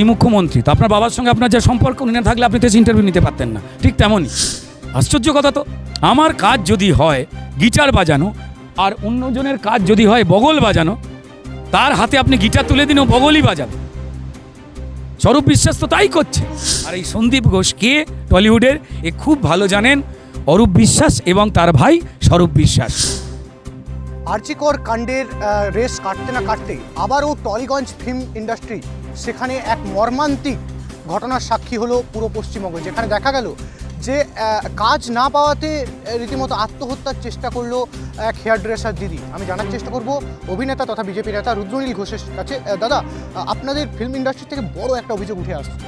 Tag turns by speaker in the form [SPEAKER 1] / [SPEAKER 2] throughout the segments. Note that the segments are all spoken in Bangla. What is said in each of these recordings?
[SPEAKER 1] উনি মুখ্যমন্ত্রী, তো আপনার বাবার সঙ্গে আপনার যা সম্পর্ক, উনি না থাকলে আপনি তো ইন্টারভিউ নিতে পারতেন না। ঠিক তেমনই। আশ্চর্য কথা তো। আমার কাজ যদি হয় গিটার বাজানো, আর অন্যজনের কাজ যদি হয় বগল বাজানো, তার হাতে আপনি গিটার তুলে দিন, ও বগলই বাজাবে। স্বরূপ বিশ্বাস তো তাই করছে। আর এই সন্দীপ ঘোষ কে টলিউডের, এ খুব ভালো জানেন, অরূপ বিশ্বাস এবং তার ভাই স্বরূপ বিশ্বাস।
[SPEAKER 2] আর্চিকর কাণ্ডের রেস কাটতে না কাটতে আবারও টলিগঞ্জ ফিল্ম ইন্ডাস্ট্রি সেখানে এক মর্মান্তিক ঘটনার সাক্ষী হলো পুরো পশ্চিমবঙ্গ, যেখানে দেখা গেল যে কাজ না পাওয়াতে রীতিমতো আত্মহত্যার চেষ্টা করল এক হেয়ার ড্রেসার দিদি। আমি জানার চেষ্টা করব, অভিনেতা তথা বিজেপি নেতা রুদ্রনীল ঘোষের কাছে। দাদা আপনাদের ফিল্ম ইন্ডাস্ট্রি থেকে বড় একটা অভিযোগ উঠে আসছে।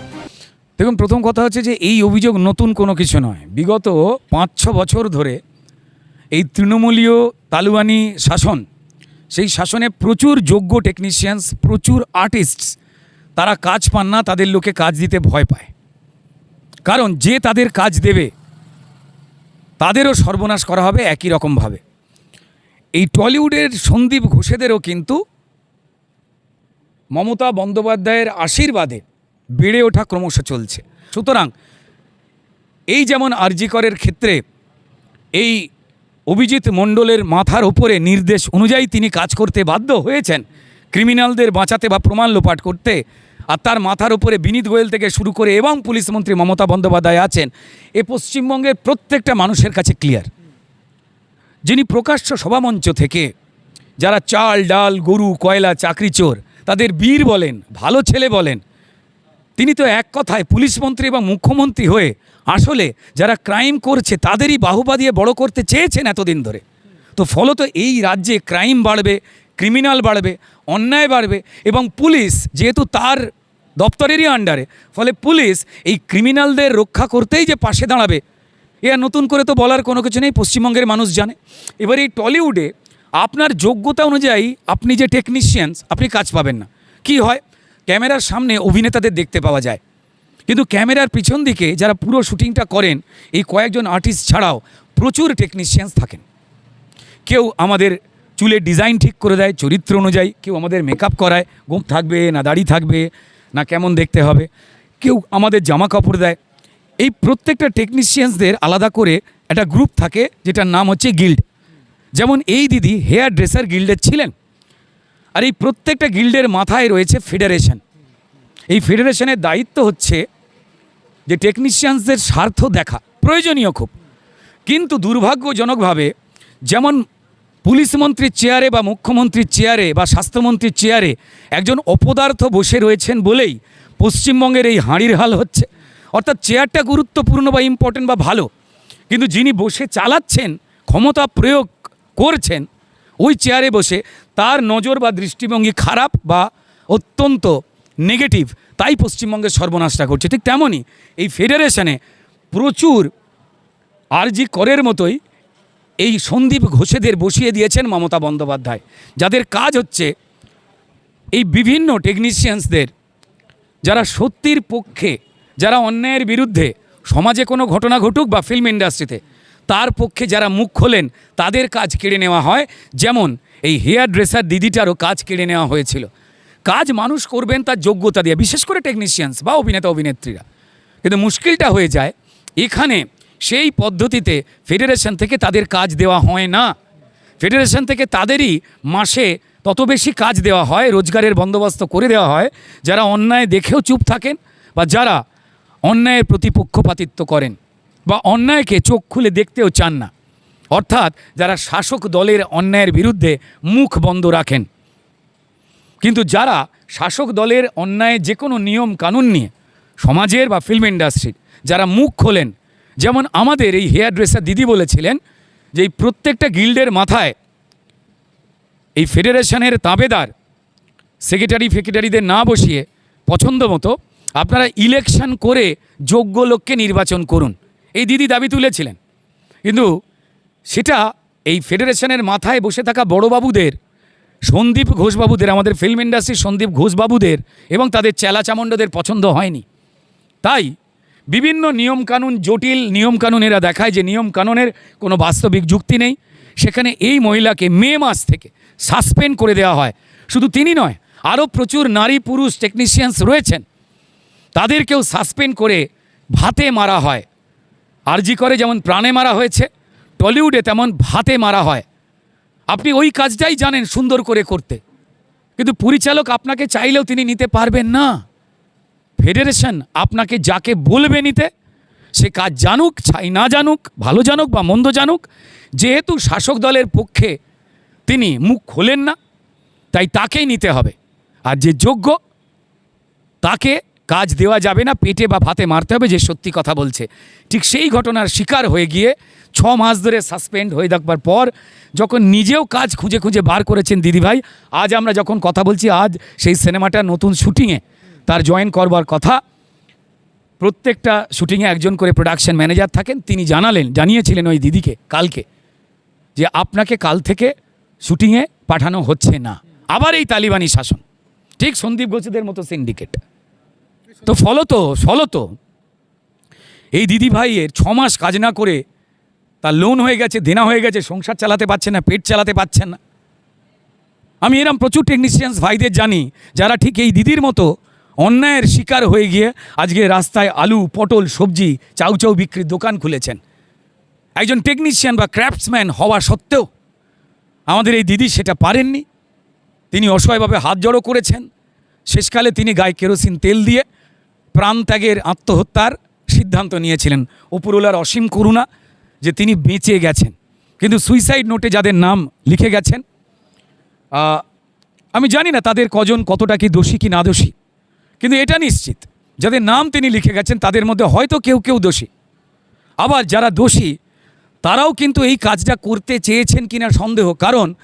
[SPEAKER 1] দেখুন, প্রথম কথা হচ্ছে যে, এই অভিযোগ নতুন কোনো কিছু নয়। বিগত পাঁচ ছ বছর ধরে এই তৃণমূলীয় তালুয়ানি শাসন, সেই শাসনে প্রচুর যোগ্য টেকনিশিয়ানস প্রচুর আর্টিস্টস তারা কাজ পান না, তাদের লোকে কাজ দিতে ভয় পায়। কারণ যে তাদের কাজ দেবে, তাদেরও সর্বনাশ করা হবে একই রকমভাবে এই টলিউডের সন্দীপ ঘোষেদেরও কিন্তু মমতা বন্দ্যোপাধ্যায়ের আশীর্বাদে বেড়ে ওঠা ক্রমশ চলছে। সুতরাং এই যেমন আরজিকরের ক্ষেত্রে এই অভিজিৎ মণ্ডলের মাথার ওপরে নির্দেশ অনুযায়ী তিনি কাজ করতে বাধ্য হয়েছেন ক্রিমিনালদের বাঁচাতে বা প্রমাণ লোপাট করতে আর তার মাথার উপরে বিনীত গোয়েল থেকে শুরু করে এবং পুলিশ মন্ত্রী মমতা বন্দ্যোপাধ্যায় আছেন, এ পশ্চিমবঙ্গের প্রত্যেকটা মানুষের কাছে ক্লিয়ার যিনি প্রকাশ্য সভামঞ্চ থেকে যারা চাল, ডাল, গরু, কয়লা চাকরি চোর তাদের বীর বলেন, ভালো ছেলে বলেন, তিনি তো এক কথায় পুলিশ মন্ত্রী এবং মুখ্যমন্ত্রী হয়ে আসলে যারা ক্রাইম করছে তাদেরই বাহুবা দিয়ে বড় করতে চেয়েছেন এতদিন ধরে। তো ফলত এই রাজ্যে ক্রাইম বাড়বে ক্রিমিনাল বাড়বে, অন্যায় বাড়বে এবং পুলিশ যেহেতু তার দপ্তরেরই আন্ডারে, ফলে পুলিশ এই ক্রিমিনালদের রক্ষা করতেই যে পাশে দাঁড়াবে, এ নতুন করে তো বলার কোনো কিছু নেই, পশ্চিমবঙ্গের মানুষ জানে। এবার এই টলিউডে আপনার যোগ্যতা অনুযায়ী আপনি যে টেকনিশিয়ানস আপনি কাজ পাবেন না। কি হয়? ক্যামেরার সামনে অভিনেতাদের দেখতে পাওয়া যায়। কিন্তু ক্যামেরার পিছন দিকে যারা পুরো শুটিংটা করেন, এই কয়েকজন আর্টিস্ট ছাড়াও প্রচুর টেকনিশিয়ানস থাকেন। কেউ আমাদের চুলের ডিজাইন ঠিক করে দেয়, চরিত্র অনুযায়ী। কেউ আমাদের মেকআপ করায় গোপ থাকবে না দাড়ি থাকবে, না কেমন দেখতে হবে। কেউ আমাদের জামা কাপড় দেয়। এই প্রত্যেকটা টেকনিশিয়ানসদের আলাদা করে একটা গ্রুপ থাকে, যেটার নাম হচ্ছে গিল্ড যেমন এই দিদি হেয়ার ড্রেসার গিল্ডের ছিলেন। আর এই প্রত্যেকটা গিল্ডের মাথায় রয়েছে ফেডারেশন এই ফেডারেশনের দায়িত্ব হচ্ছে যে টেকনিশিয়ানসদের স্বার্থ দেখা। প্রয়োজনীয় খুব। কিন্তু দুর্ভাগ্যজনকভাবে যেমন পুলিশ মন্ত্রীর চেয়ারে বা মুখ্যমন্ত্রীর চেয়ারে বা স্বাস্থ্যমন্ত্রীর চেয়ারে একজন অপদার্থ বসে রয়েছেন বলেই পশ্চিমবঙ্গের এই হাঁড়ির হাল হচ্ছে। অর্থাৎ চেয়ারটা গুরুত্বপূর্ণ বা ইম্পর্টেন্ট বা ভালো, কিন্তু যিনি বসে চালাচ্ছেন, ক্ষমতা প্রয়োগ করছেন, ওই চেয়ারে বসে তার নজর বা দৃষ্টিভঙ্গি খারাপ বা অত্যন্ত নেগেটিভ তাই পশ্চিমবঙ্গের সর্বনাশটা করছে ঠিক তেমনই এই ফেডারেশনে প্রচুর আরজি করের মতোই এই সন্দীপ ঘোষেদের বসিয়ে দিয়েছেন মমতা বন্দ্যোপাধ্যায়। যাদের কাজ হচ্ছে এই বিভিন্ন টেকনিশিয়ানসদের যারা সত্যির পক্ষে, যারা অন্যায়ের বিরুদ্ধে, সমাজে কোনো ঘটনা ঘটুক বা ফিল্ম ইন্ডাস্ট্রিতে তার পক্ষে যারা মুখ খোলেন, তাদের কাজ কেড়ে নেওয়া হয়। যেমন এই হেয়ার ড্রেসার দিদিটারও কাজ কেড়ে নেওয়া হয়েছিল। কাজ মানুষ করবেন তার যোগ্যতা দিয়ে, বিশেষ করে টেকনিশিয়ানস বা অভিনেতা অভিনেত্রীরা কিন্তু মুশকিলটা হয়ে যায়, এখানে সেই পদ্ধতিতে ফেডারেশন থেকে তাদের কাজ দেওয়া হয় না। ফেডারেশন থেকে তাদেরই মাসে তত বেশি কাজ দেওয়া হয়, রোজগারের বন্দোবস্ত করে দেওয়া হয়, যারা অন্যায় দেখেও চুপ থাকেন বা যারা অন্যায়ের প্রতি পক্ষপাতিত্ব করেন বা অন্যায়কে চোখ খুলে দেখতেও চান না। অর্থাৎ যারা শাসক দলের অন্যায়ের বিরুদ্ধে মুখ বন্ধ রাখেন। কিন্তু যারা শাসক দলের অন্যায় যে কোনো নিয়ম কানুন নিয়ে সমাজের বা ফিল্ম ইন্ডাস্ট্রির যারা মুখ খোলেন যেমন আমাদের এই হেয়ার ড্রেসার দিদি বলেছিলেন যে এই প্রত্যেকটা গিল্ডের মাথায় এই ফেডারেশনের তাবেদার, সেক্রেটারি ফেক্রেটারিদের না বসিয়ে পছন্দ মতো আপনারা ইলেকশন করে যোগ্য লোককে নির্বাচন করুন। এই দিদি দাবি তুলেছিলেন। কিন্তু সেটা এই ফেডারেশনের মাথায় বসে থাকা বড়বাবুদের সন্দীপ ঘোষবাবুদের আমাদের ফিল্ম ইন্ডাস্ট্রির সন্দীপ ঘোষবাবুদের এবং তাদের চেলা চেলাচামণ্ডদের পছন্দ হয়নি। তাই বিভিন্ন নিয়মকানুন, জটিল নিয়মকানুন এরা দেখায় যে নিয়মকানুনের কোনো বাস্তবিক যুক্তি নেই। সেখানে এই মহিলাকে মে মাস থেকে সাসপেন্ড করে দেওয়া হয়। শুধু তিনি নয়, আরও প্রচুর নারী পুরুষ টেকনিশিয়ানস রয়েছেন। তাদেরকেও সাসপেন্ড করে ভাতে মারা হয়। আরজি করে যেমন প্রাণে মারা হয়েছে, টলিউডে তেমন ভাতে মারা হয়। আপনি ওই কাজটাই জানেন সুন্দর করে করতে। কিন্তু পরিচালক আপনাকে চাইলেও তিনি নিতে পারবেন না। ফেডারেশন আপনাকে যাকে বলবে নিতে, সে কাজ জানুক, ছাই না জানুক, ভালো জানুক বা মন্দ জানুক, যেহেতু শাসক দলের পক্ষে তিনি মুখ খোলেন না, তাই তাকেই নিতে হবে। আর যে যোগ্য, তাকে কাজ দেওয়া যাবে না, পেটে বা ভাতে মারতে হবে, যে সত্যি কথা বলছে। ঠিক সেই ঘটনার শিকার হয়ে গিয়ে ছ মাস ধরে সাসপেন্ড হয়ে থাকবার পর, যখন নিজেও কাজ খুঁজে খুঁজে বার করেছেন দিদিভাই, আজ আমরা যখন কথা বলছি, আজ সেই সিনেমাটা নতুন শুটিংয়ে তার জয়েন করবার কথা। প্রত্যেকটা শুটিংয়ে একজন করে প্রোডাকশন ম্যানেজার থাকেন, তিনি জানালেন, জানিয়েছিলেন ওই দিদিকে কালকে যে আপনাকে কাল থেকে শুটিংয়ে পাঠানো হচ্ছে না। আবার এই তালিবানি শাসন। ঠিক সন্দীপ ঘোষদের মতো সিন্ডিকেট তো ফলত ফলত এই দিদি ভাইয়ের ছ মাস কাজ না করে তার লোন হয়ে গেছে, দেনা হয়ে গেছে, সংসার চালাতে পারছেন না, পেট চালাতে পারছেন না। আমি এরম প্রচুর টেকনিশিয়ানস ভাইদের জানি, যারা ঠিক এই দিদির মতো অন্যায়ের শিকার হয়ে গিয়ে আজকে রাস্তায় আলু, পটল, সবজি, চাউ চাউ বিক্রির দোকান খুলেছেন। একজন টেকনিশিয়ান বা ক্র্যাফটসম্যান হওয়া সত্ত্বেও আমাদের এই দিদি সেটা পারেননি। তিনি অসহায়ভাবে হাত জড়ো করেছেন। শেষকালে তিনি গায়ে কেরোসিন তেল দিয়ে প্রাণত্যাগের আত্মহত্যার সিদ্ধান্ত নিয়েছিলেন। উপরওয়ালার অসীম করুণা যে তিনি বেঁচে গেছেন। কিন্তু সুইসাইড নোটে যাদের নাম লিখে গেছেন আমি জানি না তাদের কজন কতটা কি দোষী কি না দোষী। কিন্তু এটা নিশ্চিত। যাদের নাম তিনি লিখে গেছেন, তাদের মধ্যে হয়তো কেউ কেউ দোষী। আবার যারা দোষী, তারাও কিন্তু এই কাজটা করতে চেয়েছেন কিনা সন্দেহ। কারণ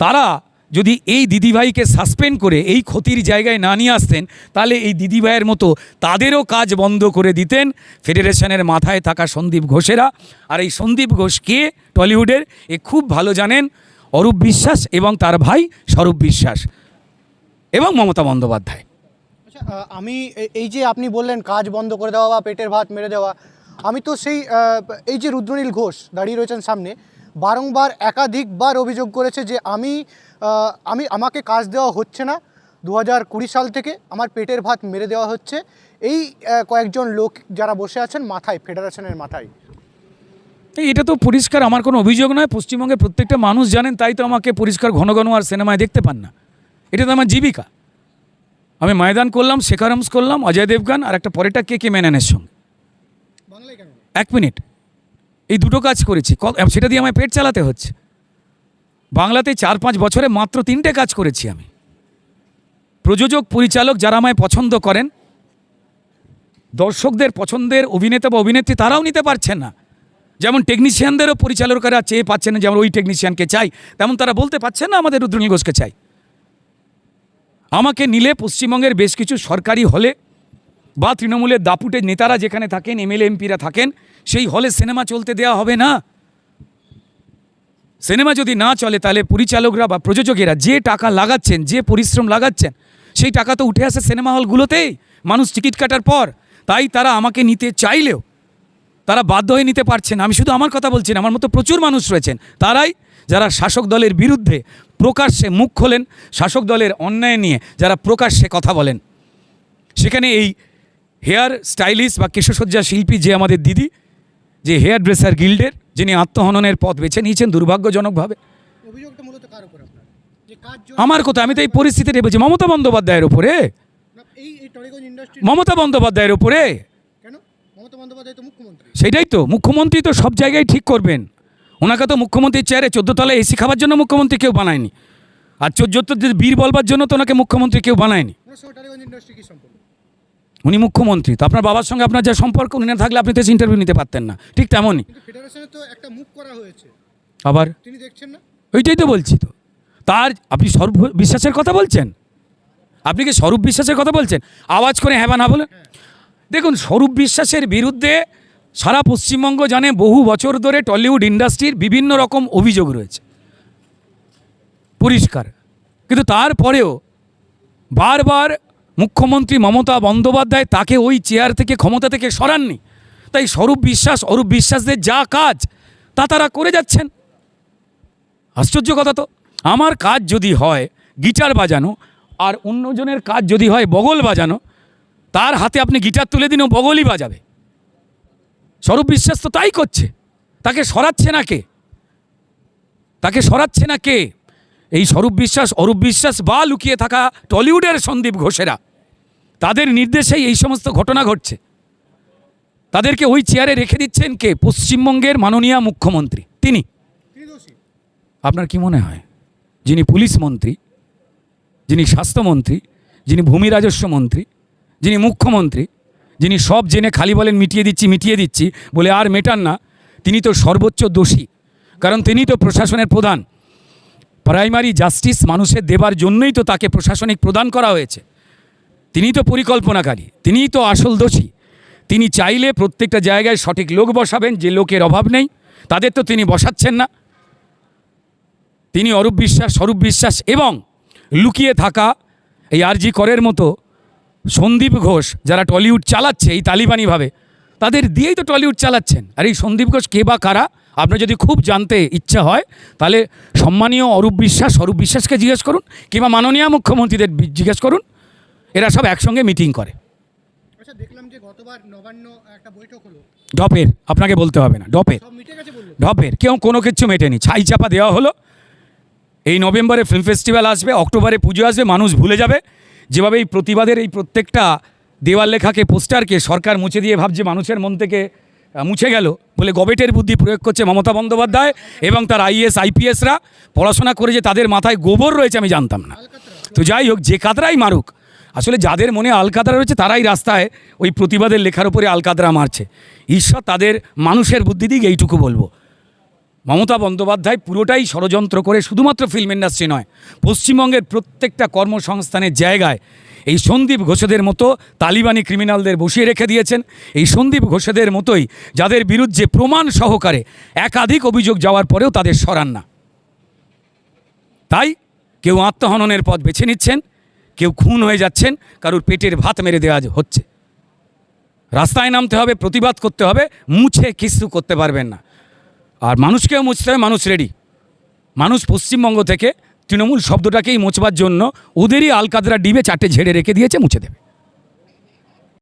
[SPEAKER 1] তারা যদি এই দিদিভাইকে সাসপেন্ড করে এই ক্ষতির জায়গায় না নিয়ে আসতেন, তাহলে এই দিদিভাইয়ের মতো তাদেরও কাজ বন্ধ করে দিতেন ফেডারেশনের মাথায় থাকা সন্দীপ ঘোষেরা। আর এই সন্দীপ ঘোষ কে? টলিউডের। এ খুব ভালো জানেন, অরূপ বিশ্বাস এবং তার ভাই স্বরূপ বিশ্বাস এবং মমতা বন্দ্যোপাধ্যায়।
[SPEAKER 2] আমি এই যে আপনি বললেন কাজ বন্ধ করে দেওয়া বা পেটের ভাত মেরে দেওয়া, আমি তো সেই এই যে রুদ্রনীল ঘোষ দাঁড়িয়ে রয়েছেন সামনে, বারংবার একাধিকবার অভিযোগ করেছে যে আমি আমি, আমাকে কাজ দেওয়া হচ্ছে না। দু হাজার কুড়ি সাল থেকে আমার পেটের ভাত মেরে দেওয়া হচ্ছে। এই কয়েকজন লোক যারা বসে আছেন মাথায়, ফেডারেশনের মাথায়।
[SPEAKER 1] এটা তো পরিষ্কার, আমার কোনো অভিযোগ নয়। পশ্চিমবঙ্গের প্রত্যেকটা মানুষ জানেন, তাই তো আমাকে পরিষ্কার ঘন ঘন আর সিনেমায় দেখতে পান না। এটা তো আমার জীবিকা। আমি ময়দান করলাম শেখারমস করলাম অজয় দেবগান আর একটা পরেরটা কে কে মেনানের সঙ্গে? এক মিনিট। এই দুটো কাজ করেছি। ক- সেটা দিয়ে আমায় পেট চালাতে হচ্ছে। বাংলাতে চার পাঁচ বছরে মাত্র তিনটে কাজ করেছি আমি। প্রযোজক পরিচালক যারা আমায় পছন্দ করেন দর্শকদের পছন্দের অভিনেতা বা অভিনেত্রী তারাও নিতে পারছেন না। যেমন টেকনিশিয়ানদেরও পরিচালকরা চেয়ে পাচ্ছেন না যেমন ওই টেকনিশিয়ানকে চাই তেমন তারা বলতে পারছেন না আমাদের রুদ্রনীল ঘোষকে চাই। আমাকে নিলে পশ্চিমবঙ্গের বেশ কিছু সরকারি হলে বা তৃণমূলের দাপুটের নেতারা যেখানে থাকেন, এমএলএ, এমপিরা থাকেন, সেই হলে সিনেমা চলতে দেওয়া হবে না। সিনেমা যদি না চলে, তাহলে পরিচালকরা বা প্রযোজকেরা যে টাকা লাগাচ্ছেন, যে পরিশ্রম লাগাচ্ছেন, সেই টাকা তো উঠে আসে সিনেমা হলগুলোতেই। মানুষ টিকিট কাটার পর। তাই তারা আমাকে নিতে চাইলেও তারা বাধ্য হয়ে নিতে পারছেন আমি শুধু আমার কথা বলছি না, আমার মতো প্রচুর মানুষ রয়েছেন। তারাই যারা শাসক দলের বিরুদ্ধে প্রকাশ্যে মুখ খোলেন শাসক দলের অন্যায় নিয়ে যারা প্রকাশ্যে কথা বলেন। সেখানে এই হেয়ার স্টাইলিস্ট বা কেশসজ্জা শিল্পী যে আমাদের দিদি যে হেয়ার ড্রেসার গিল্ডের যিনি আত্মহননের পথ বেছে নিয়েছেন দুর্ভাগ্যজনকভাবে। আমার কথা আমি তো এই পরিস্থিতিটা বলছি মমতা বন্দ্যোপাধ্যায়ের উপরে। মমতা বন্দ্যোপাধ্যায়ের উপরে। সেটাই তো মুখ্যমন্ত্রী তো সব জায়গায় ঠিক করবেন। ওনাকে তো মুখ্যমন্ত্রীর চেয়ারে চোদ্দ তলায় এসি খাবার জন্য মুখ্যমন্ত্রী কেউ বানায়নি। আর চোদ্দ বীর বলবার জন্য তো ওনাকে মুখ্যমন্ত্রী কেউ বানায়নি। উনি মুখ্যমন্ত্রী তো আপনার বাবার সঙ্গে আপনার যা সম্পর্ক উনি না থাকলে আপনি তো ইন্টারভিউ নিতে পারতেন না। ঠিক তেমনই।
[SPEAKER 2] তো একটা মুখ করা হয়েছে।
[SPEAKER 1] আবার?
[SPEAKER 2] তিনি দেখছেন না?
[SPEAKER 1] ওইটাই তো বলছি তো। তার আপনি স্বরূপ বিশ্বাসের কথা বলছেন? আপনি কি স্বরূপ বিশ্বাসের কথা বলছেন? আওয়াজ করে হ্যাঁ বা না বলেন। দেখুন স্বরূপ বিশ্বাসের বিরুদ্ধে সারা পশ্চিমবঙ্গ জানে বহু বছর ধরে টলিউড ইন্ডাস্ট্রির বিভিন্ন রকম অভিযোগ রয়েছে। পরিষ্কার। কিন্তু তারপরেও বারবার মুখ্যমন্ত্রী মমতা বন্দ্যোপাধ্যায় তাকে ওই চেয়ার থেকে, ক্ষমতা থেকে সরাননি। তাই স্বরূপ বিশ্বাস, অরূপ বিশ্বাসদের যা কাজ, তা তারা করে যাচ্ছেন। আশ্চর্য কথা তো। আমার কাজ যদি হয় গিটার বাজানো, আর অন্যজনের কাজ যদি হয় বগল বাজানো, তার হাতে আপনি গিটার তুলে দিন, ও বগলই বাজাবে। স্বরূপ বিশ্বাস তো তাই করছে। তাকে সরাচ্ছে না কে? তাকে সরাচ্ছে না কে? এই স্বরূপ বিশ্বাস অরূপ বিশ্বাস বা লুকিয়ে থাকা টলিউডের সন্দীপ ঘোষেরা তাদের নির্দেশেই এই সমস্ত ঘটনা ঘটছে। তাদেরকে ওই চেয়ারে রেখে দিচ্ছেন কে? পশ্চিমবঙ্গের মাননীয় মুখ্যমন্ত্রী। তিনি। আপনার কি মনে হয়? যিনি পুলিশ মন্ত্রী যিনি স্বাস্থ্যমন্ত্রী যিনি ভূমি রাজস্ব মন্ত্রী যিনি মুখ্যমন্ত্রী যিনি সব জেনে খালি বলেন, মিটিয়ে দিচ্ছি মিটিয়ে দিচ্ছি, বলে, আর মেটান না। তিনি তো সর্বোচ্চ দোষী, কারণ তিনি তো প্রশাসনের প্রধান। প্রাইমারি জাস্টিস মানুষের দেবার জন্যই তো তাকে প্রশাসনিক প্রদান করা হয়েছে। তিনি তো পরিকল্পনাকারী তিনিই তো আসল দোষী। তিনি চাইলে প্রত্যেকটা জায়গায় সঠিক লোক বসাবেন, যে লোকের অভাব নেই, তাদের তো তিনি বসাচ্ছেন না। তিনি অরূপ বিশ্বাস, স্বরূপ বিশ্বাস এবং লুকিয়ে থাকা এই আরজি করের মতো সন্দীপ ঘোষ যারা টলিউড চালাচ্ছে এই তালিবানিভাবে তাদের দিয়েই তো টলিউড চালাচ্ছেন। আর এই সন্দীপ ঘোষ কে বা কারা আপনার যদি খুব জানতে ইচ্ছা হয় তাহলে সম্মানীয় অরূপ বিশ্বাস অরূপ বিশ্বাসকে জিজ্ঞেস করুন কিংবা মাননীয় মুখ্যমন্ত্রীদের জিজ্ঞেস করুন এরা সব একসঙ্গে মিটিং করে।
[SPEAKER 2] আচ্ছা দেখলাম যে গতবার নবান্ন একটা বৈঠক হলো।
[SPEAKER 1] ডপের আপনাকে বলতে হবে না ডপের। ঢপের কেউ কোনো কিছু মেটেনি ছাই চাপা দেওয়া হলো। এই নভেম্বরে ফিল্ম ফেস্টিভ্যাল আসবে অক্টোবরে পুজো আসবে মানুষ ভুলে যাবে। যেভাবে এই প্রতিবাদের এই প্রত্যেকটা দেওয়াল লেখাকে, পোস্টারকে সরকার মুছে দিয়ে ভাবছে, মানুষের মন থেকে মুছে গেল বলে গবেটের বুদ্ধি প্রয়োগ করছে মমতা বন্দ্যোপাধ্যায় এবং তার আইএস আইপিএসরা। পড়াশোনা করে যে তাদের মাথায় গোবর রয়েছে, আমি জানতাম না। তো যাই হোক, যে কাতরাই মারুক, আসলে যাদের মনে আলকাতরা রয়েছে, তারাই রাস্তায় ওই প্রতিবাদের লেখার উপরে আলকাতরা মারছে। ঈশ্বর তাদের মানুষের বুদ্ধি দিক, এইটুকু বলব। মমতা বন্দ্যোপাধ্যায় পুরোটাই ষড়যন্ত্র করে শুধুমাত্র ফিল্ম ইন্ডাস্ট্রি নয়, পশ্চিমবঙ্গের প্রত্যেকটা কর্মসংস্থানের জায়গায় এই সন্দীপ ঘোষেদের মতো তালিবানি ক্রিমিনালদের বসিয়ে রেখে দিয়েছেন। এই সন্দীপ ঘোষেদের মতোই যাদের বিরুদ্ধে প্রমাণ সহকারে একাধিক অভিযোগ যাওয়ার পরেও তাদের সরান না। তাই কেউ আত্মহননের পথ বেছে নিচ্ছেন, কেউ খুন হয়ে যাচ্ছেন, কারোর পেটের ভাত মেরে দেওয়া হচ্ছে। রাস্তায় নামতে হবে, প্রতিবাদ করতে হবে, মুছে কিছু করতে পারবেন না। আর মানুষকেও মুছতে হবে, মানুষ রেডি মানুষ পশ্চিমবঙ্গ থেকে তৃণমূল শব্দটাকেই মোচবার জন্য ওদেরই আলকাদরা ডিবে চারটে ঝেড়ে রেখে দিয়েছে, মুছে দেবে।